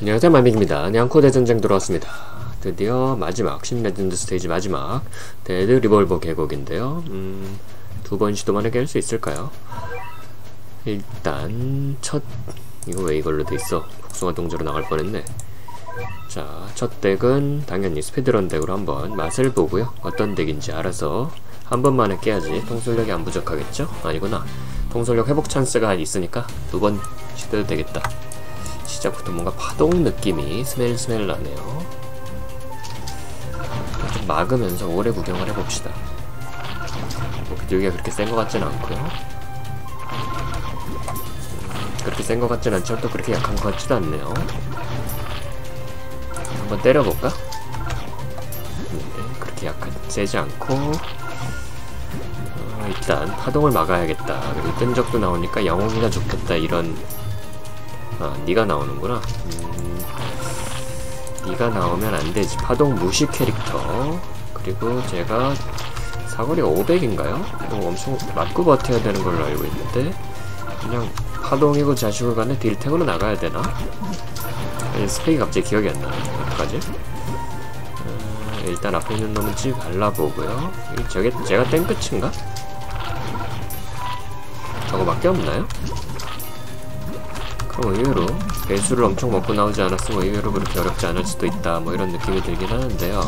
안녕하세요 만빅입니다. 냥코 대 전쟁 들어왔습니다. 드디어 마지막 신레전드 스테이지 마지막 데드 리볼버 계곡인데요. 음, 두 번 시도 만에 깰 수 있을까요? 일단 첫 이거 왜 이걸로 돼 있어? 복숭아 동조로 나갈 뻔했네. 자, 첫 덱은 당연히 스피드런 덱으로 한번 맛을 보고요. 어떤 덱인지 알아서 한 번만에 깨야지 통솔력이 안 부족하겠죠? 아니구나. 통솔력 회복 찬스가 있으니까 두 번 시도해도 되겠다. 시작부터 뭔가 파동 느낌이 스멜 스멜 나네요. 좀 막으면서 오래 구경을 해봅시다. 뭐 비둘기가 그렇게 센 것 같진 않고요. 음, 그렇게 센 것 같진 않지만 또 그렇게 약한 것 같지도 않네요. 한번 때려볼까? 네, 그렇게 약한, 세지 않고 어, 일단 파동을 막아야겠다. 그리고 끈적도 나오니까 영웅이가 좋겠다 이런 아, 네가 나오는구나. 음, 네가 나오면 안 되지. 파동 무시 캐릭터. 그리고 제가 사거리가 500인가요? 뭐 엄청 맞고 버텨야 되는 걸로 알고 있는데 그냥 파동이고 자식을 간에 딜탱으로 나가야 되나? 스펙이 갑자기 기억이 안 나네. 어떡하지? 어, 일단 앞에 있는 놈은 집 발라보고요. 저게 제가 땡 끝인가? 저거밖에 없나요? 그럼 의외로 배수를 엄청 먹고 나오지 않았으면 의외로 그렇게 어렵지 않을 수도 있다 뭐 이런 느낌이 들긴 하는데요.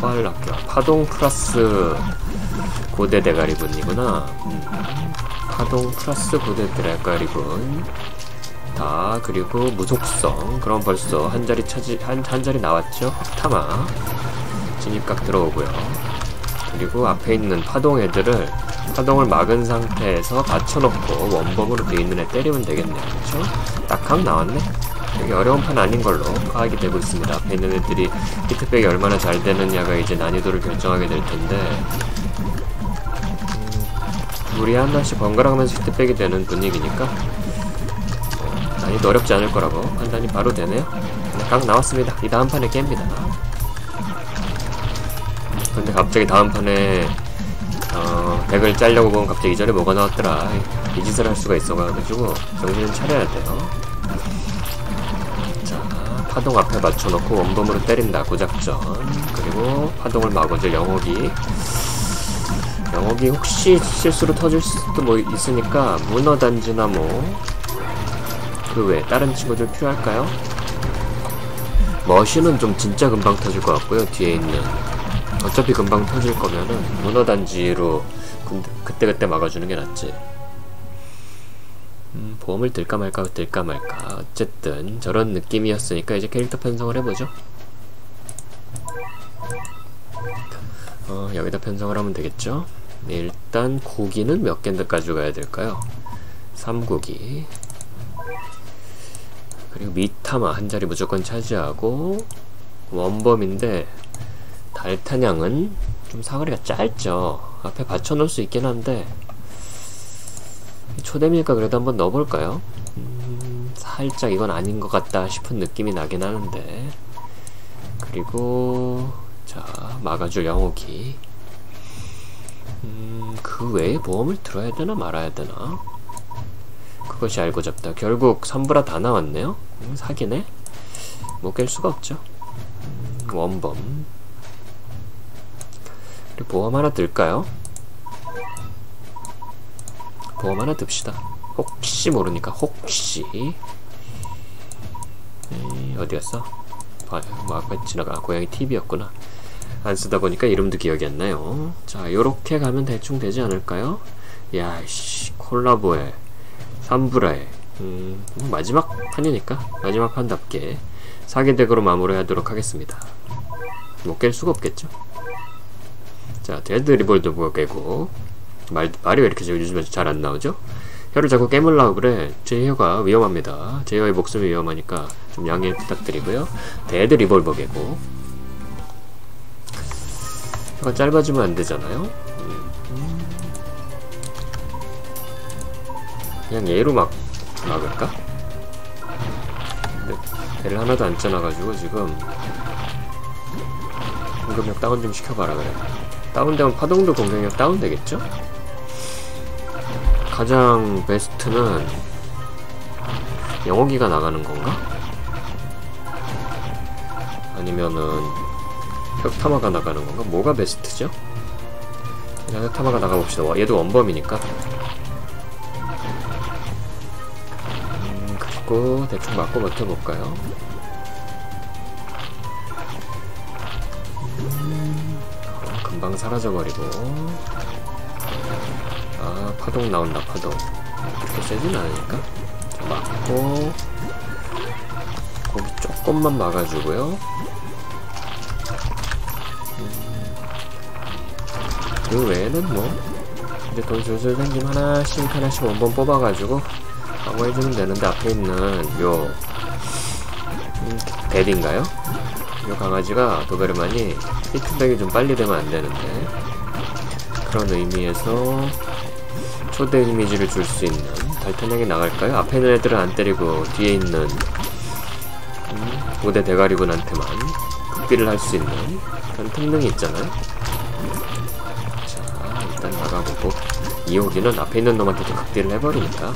코알라교 파동 플러스 고대 대가리분이구나. 음, 파동 플러스 고대 대가리분. 다 그리고 무속성. 그럼 벌써 한 자리 차지 한, 한 자리 나왔죠? 타마. 진입각 들어오고요. 그리고 앞에 있는 파동 애들을 파동을 막은 상태에서 받쳐놓고 원범으로 되어 있는 애 때리면 되겠네요. 그쵸? 딱각 나왔네? 여기 어려운 판 아닌 걸로 파악이 되고 있습니다. 앞에 있는 애들이 히트백이 얼마나 잘 되느냐가 이제 난이도를 결정하게 될 텐데 음, 우리 하나씩 번갈아 가면서 히트백이 되는 분위기니까 어, 난이도 어렵지 않을 거라고 판단이 바로 되네요. 네, 각 나왔습니다. 이 다음 판에 깹니다. 근데 갑자기 다음 판에 어, 덱을 짜려고 보면 갑자기 이전에 뭐가 나왔더라. 이 짓을 할 수가 있어가지고 정신을 차려야 돼요. 자, 파동 앞에 맞춰놓고 원범으로 때린다. 고작전. 그리고 파동을 막아줄 영옥이. 영옥이 혹시 실수로 터질 수도 뭐 있으니까 문어 단지나 뭐, 그외 다른 친구들 필요할까요? 머신은 좀 진짜 금방 터질 것 같고요. 뒤에 있는 어차피 금방 터질 거면은 문어단지로 그때그때 막아주는 게 낫지. 음, 보험을 들까 말까 들까 말까. 어쨌든 저런 느낌이었으니까 이제 캐릭터 편성을 해보죠. 어, 여기다 편성을 하면 되겠죠? 일단 고기는 몇 개인데 가져가야 될까요? 3고기. 그리고 미타마 한 자리 무조건 차지하고 원범인데 달타냥은 좀 사거리가 짧죠. 앞에 받쳐놓을 수 있긴 한데 초대밀가 그래도 한번 넣어볼까요? 음, 살짝 이건 아닌 것 같다 싶은 느낌이 나긴 하는데. 그리고 자 막아줄 영옥이. 음, 그 외에 보험을 들어야 되나 말아야 되나? 그것이 알고 잡다. 결국 3부라 다 나왔네요. 음, 사기네? 못 깰 수가 없죠. 음, 원범 보험 하나 들까요? 보험 하나 듭시다. 혹시 모르니까 혹시 에이, 어디 갔어? 아, 뭐 아까 지나가 고양이 TV였구나. 안 쓰다 보니까 이름도 기억이 안 나요. 자, 요렇게 가면 대충 되지 않을까요? 야 씨 콜라보에 삼브라에 음, 마지막 판이니까 마지막 판답게 사기덱으로 마무리하도록 하겠습니다. 못 깰 수가 없겠죠? 자, 데드 리볼드부가 깨고 말, 말이 왜 이렇게 요즘에 잘 안 나오죠? 혀를 자꾸 깨물라고 그래. 제 혀가 위험합니다. 제 혀의 목숨이 위험하니까 좀 양해 부탁드리고요. 데드 리볼버 깨고 혀가 짧아지면 안 되잖아요. 음. 그냥 얘로 막 막을까? 근데 배를 하나도 안 짜놔가지고 지금 공급력 다운 좀 시켜봐라 그래. 다운되면 파동도 공격력 다운되겠죠? 가장 베스트는 영어기가 나가는 건가? 아니면은 흑타마가 나가는 건가? 뭐가 베스트죠? 그냥 흑타마가 나가봅시다. 와, 얘도 원범이니까. 음, 그리고 대충 맞고 버텨볼까요? 금방 사라져버리고. 아, 파동 나온다, 파동. 그렇게 세진 않으니까. 자, 맞고. 고기 조금만 막아주고요. 그 외에는 뭐 이제 돈 슬슬 생기면 하나씩 하나씩 원본 뽑아가지고 방어해주면 되는데 앞에 있는 요 음, 데디인가요? 요 강아지가 도베르만이 히트백이 좀 빨리 되면 안 되는데 그런 의미에서 초대 이미지를 줄 수 있는 달탄하게 나갈까요? 앞에 있는 애들은 안 때리고 뒤에 있는 음, 고대 대가리군한테만 극비를 할 수 있는 그런 특능이 있잖아요. 일단 나가보고 이호기는 앞에 있는 놈한테도 극딜을 해버리니까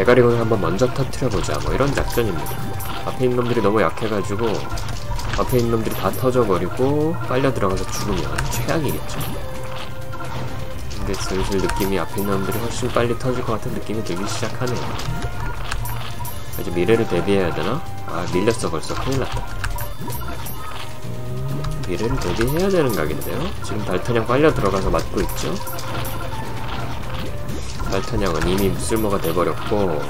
대가리군을 한번 먼저 터트려보자 뭐 이런 작전입니다 앞에 있는 놈들이 너무 약해가지고 앞에 있는 놈들이 다 터져버리고 빨려 들어가서 죽으면 최악이겠죠 근데 슬슬 느낌이 앞에 있는 놈들이 훨씬 빨리 터질 것 같은 느낌이 들기 시작하네요 이제 미래를 대비해야 되나? 아 밀렸어 벌써 큰일났다 미래를 대비해야 되는 각인데요? 지금 달탄형 빨려 들어가서 맞고 있죠? 달탄형은 이미 쓸모가 돼버렸고.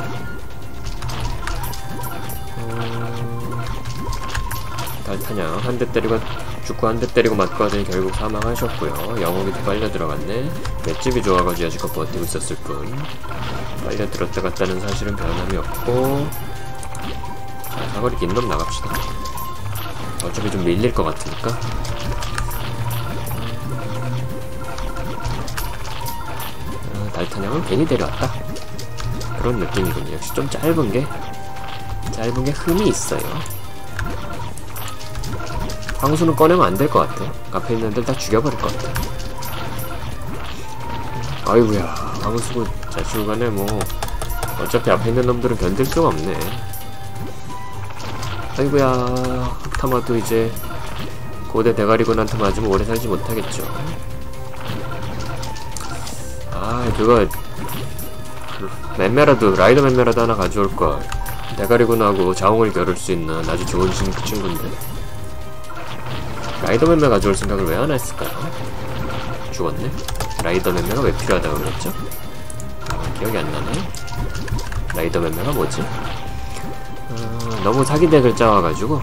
음... 달탄형 한대 때리고 죽고 한 대 때리고 맞고 하더니 결국 사망하셨고요. 영웅이도 빨려 들어갔네. 맷집이 좋아가지고 여지껏 버티고 있었을 뿐. 빨려 들었다 갔다는 사실은 변함이 없고. 자 사거리 긴 놈 나갑시다. 어차피 좀 밀릴 것 같으니까 어, 달타냥은 괜히 데려왔다. 그런 느낌이군요. 역시 좀 짧은 게 짧은 게 흠이 있어요. 황수는 꺼내면 안 될 것 같아. 앞에 있는 애들 다 죽여버릴 것 같아. 아이구야 황수고 자식간에 뭐 어차피 앞에 있는 놈들은 견딜 수가 없네. 아이구야 흑타마도 이제 고대 대가리군한테 맞으면 오래 살지 못하겠죠 아 그거 맴매라도 라이더 맴매라도 하나 가져올걸 대가리군하고 자웅을 겨룰 수 있는 아주 좋은 친구인데 라이더 맴매 가져올 생각을 왜 안 했을까요? 죽었네? 라이더 맴매가 왜 필요하다고 그랬죠? 아, 기억이 안 나네 라이더 맴매가 뭐지? 너무 사기덱을 짜와가지고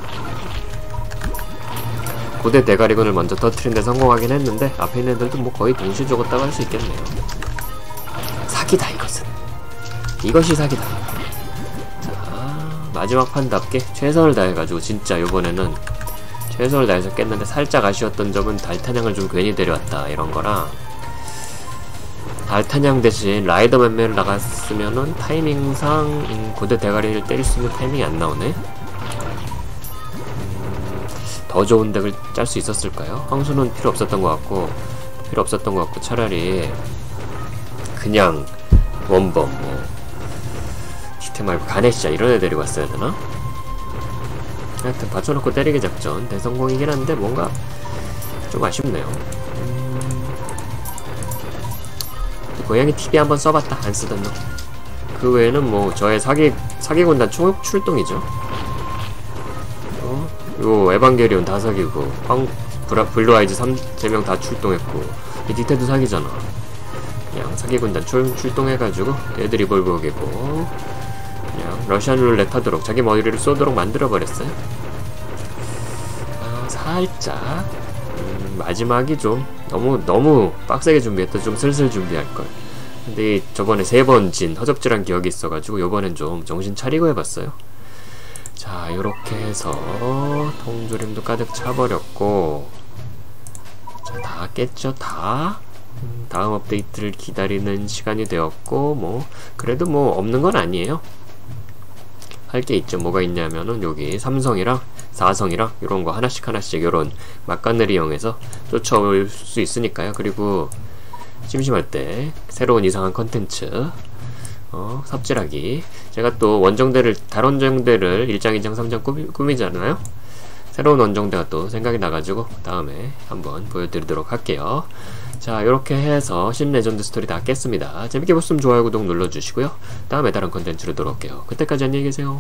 고대 대가리군을 먼저 터트린데 성공하긴 했는데 앞에 있는 애들도 뭐 거의 동시에 죽었다고 할 수 있겠네요 사기다 이것은 이것이 사기다 자 마지막 판답게 최선을 다해가지고 진짜 요번에는 최선을 다해서 깼는데 살짝 아쉬웠던 점은 달타냥을 좀 괜히 데려왔다 이런 거랑 알탄양 대신 라이더 맴매를 나갔으면은 타이밍상 음, 고대 대가리를 때릴 수 있는 타이밍이 안 나오네. 음, 더 좋은 덱을 짤 수 있었을까요? 황수는 필요 없었던 것 같고 필요 없었던 것 같고 차라리 그냥 원범 뭐 히테 말고 가네시아 이런 애 데리고 왔어야 되나? 하여튼 받쳐놓고 때리기 작전 대성공이긴 한데 뭔가 좀 아쉽네요. 고양이 TV 한번 써봤다 안 쓰던 놈. 그 외에는 뭐 저의 사기 사기군단 총 출동이죠. 어? 요 에반게리온 다 사기고 황 블루 아이즈 3 3명 다 출동했고 이 디테도 사기잖아. 사기군단 출, 출동해가지고 애들이 볼보겠고 그냥 러시안 룰렛 하도록 자기 머리를 쏘도록 만들어버렸어요. 아, 살짝. 마지막이 좀 너무 너무 빡세게 준비했다. 좀 슬슬 준비할걸. 근데 저번에 세 번 진 허접질한 기억이 있어가지고 요번엔 좀 정신 차리고 해봤어요. 자 요렇게 해서 통조림도 가득 차버렸고 자 다 깼죠 다? 음, 다음 업데이트를 기다리는 시간이 되었고 뭐 그래도 뭐 없는 건 아니에요 할 게 있죠 뭐가 있냐면은 여기 삼성이랑 4성이랑 이런 거 하나씩 하나씩 이런 막간을 이용해서 쫓아올 수 있으니까요. 그리고 심심할 때 새로운 이상한 컨텐츠 어, 삽질하기 제가 또 원정대를 다원정대를 1장, 2장, 3장 꾸미, 꾸미잖아요. 새로운 원정대가 또 생각이 나가지고 다음에 한번 보여드리도록 할게요. 자 이렇게 해서 신 레전드 스토리 다 깼습니다. 재밌게 보셨으면 좋아요 구독 눌러주시고요. 다음에 다른 컨텐츠로 돌아올게요. 그때까지 안녕히 계세요.